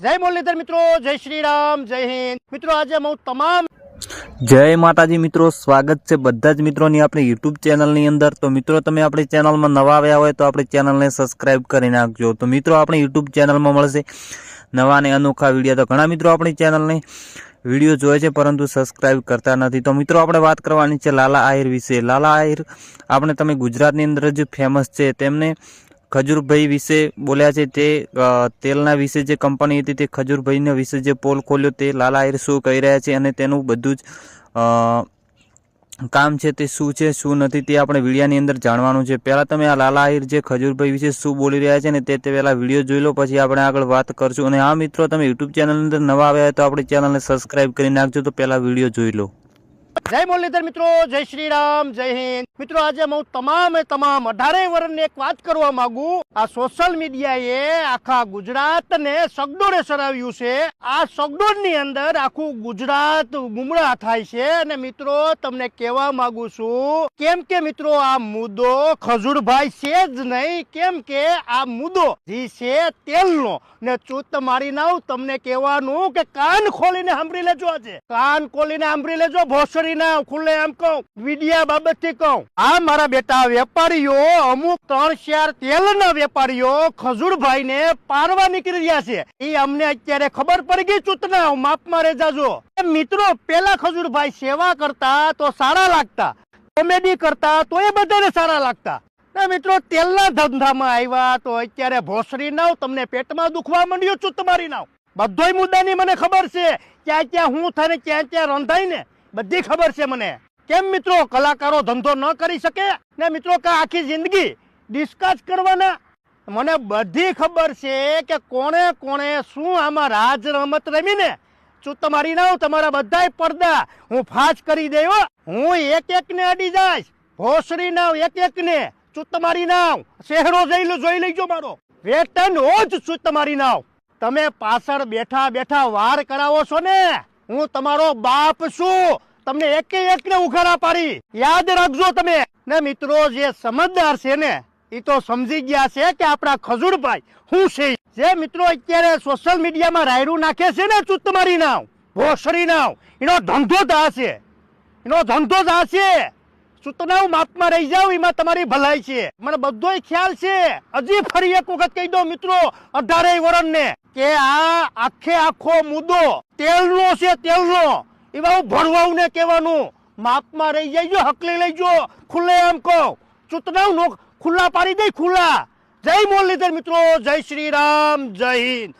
જય મુરલીધર મિત્રો, જય શ્રી રામ જય હિન્દ. મિત્રો, આજે હું તમામ જય માતાજી મિત્રો, સ્વાગત છે બધા જ મિત્રોની આપણી યુટ્યુબ ચેનલની અંદર. તો મિત્રો, તમે આપણી ચેનલમાં નવા આવ્યા હોય તો આપણી ચેનલને સબસ્ક્રાઈબ કરી નાખજો. તો મિત્રો, આપણી યુટ્યુબ ચેનલમાં મળશે નવા અને અનોખા વીડિયો. તો ઘણા મિત્રો આપણી ચેનલને વીડિયો જોવે છે, પરંતુ સબસ્ક્રાઈબ કરતા નથી. તો મિત્રો, આપણે વાત કરવાની છે લાલા આહિર વિશે. લાલા આહિર, આપણે તમે ગુજરાતની અંદર જ ફેમસ છે. તેમને ખજૂરભાઈ વિશે બોલ્યા છે તે તેલના વિશે જે કંપની હતી તે ખજૂરભાઈને વિશે જે પોલ ખોલ્યો તે લાલા આહિર શું કહી રહ્યા છે અને તેનું બધું જ કામ છે તે શું છે, શું નથી તે આપણે વિડીયાની અંદર જાણવાનું છે. પહેલાં તમે આ લાલા આહિર જે ખજૂરભાઈ વિશે શું બોલી રહ્યા છે ને તે તે પહેલાં વીડિયો જોઈ લો, પછી આપણે આગળ વાત કરશું. અને આ મિત્રો, તમે યુટ્યુબ ચેનલની અંદર નવા આવ્યા હોય તો આપણી ચેનલને સબસ્ક્રાઈબ કરી નાખજો તો પહેલાં વીડિયો જોઈ લો. જય મુરલીધર મિત્રો, જય શ્રી રામ જય હિન્દ. મિત્રો, આજે હું તમામે તમામ અઢારે વર્ષની એક વાત કરવા માંગુ. આ સોશિયલ મીડિયાએ આખા ગુજરાતને સગડોળે સરાવ્યું છે. આ સગડોળની અંદર આખું ગુજરાત ગુમરાહ થાય છે અને મિત્રો, તમને કહેવા માંગુ છું, કેમ કે મિત્રો, આ મુદ્દો ખજૂરભાઈ છે જ નહીં, કેમ કે આ મુદ્દો જે છે તેલનો. ને ચૂત મારી નાવ, તમને કહેવાનું કે કાન ખોલીને સાંભળી લેજો આજે. કાન ખોલીને સાંભળી લેજો, ભોસડી ના ખુલ્લે આમ કહું મીડિયા બાબતથી કહું, આ મારા બેટા વેપારીઓ અમુક ત્રણ ચાર તેલના વેપારીઓ ખજૂરભાઈ ને પારવા નીકળી રહ્યા છે. એ અમને અત્યારે ખબર પડી ગઈ ચૂતના માપમાં રેજાજો મિત્રો, પેલા ખજૂરભાઈ સેવા કરતા તો સારા લાગતા, કોમેડી કરતા તો એ બધાને સારા લાગતા. મિત્રો, તેલના ધંધામાં આવ્યા તો અત્યારે ભોસરી નાવ, તમને પેટમાં દુખવા માંડ્યું ચૂત મારી નાવ. બધોય મુદ્દાની મને ખબર છે, ક્યાં ક્યાં હું થાય ક્યાં ક્યાં રંધાય ને બધી ખબર છે મને. કેમ મિત્રો, કલાકારો ધંધો ન કરી શકે? ને મિત્રો, કે આખી જિંદગી ડિસ્કસ કરવાના? મને બધી ખબર છે કે કોણે કોણે શું આમાં રાજ રમત રમીને ચૂત મારી નાવ તમારા બધાય પડદા હું ફાસ કરી દેવો હું. એક એક ને અડી જઈશ. ભોસડી નાવ એક એક ને ચૂત મારી નાવ શહેરો જઈ જોઈ લેજો મારો. વેતન હોજ ચૂત મારી નાવ તમે પાછળ બેઠા બેઠા વાર કરાવો છો ને? હું તમારો બાપ છું. તમને એકે એક ને ઉઘાડા પાડી. યાદ રાખજો તમે. ને મિત્રો, જે સમજદાર છે ને એ તો સમજી ગયા છે કે આપણા ખજૂરભાઈ હું છે. જે મિત્રો અત્યારે સોશિયલ મીડિયામાં રાયડું નાખે છે ને ચૂત મારી નાવ, ભોસડી નાવ, એનો ધંધો જ આ છે. એનો ધંધો જ આ છે. સૂચનાઓ માપમાં રહી જાવ એમાં તમારી ભલાઈ છે. મને બધોય ખ્યાલ છે. હજી ફરી એક વખત કહી દો મિત્રો, અઢારેય વરણને, કે આ આખે આખો મુદ્દો તેલનો છે તેલનો. એવા હું ભણવાઉં ને કહેવાનું. માપમાં રહી જઈજો હકલી લઈજો ખુલ્લે એમ કહો. ચૂતનાવ નો ખુલ્લા પાડી દઈ ખુલ્લા. જય મુરલીધર મિત્રો, જય શ્રી રામ, જય હિન્દ.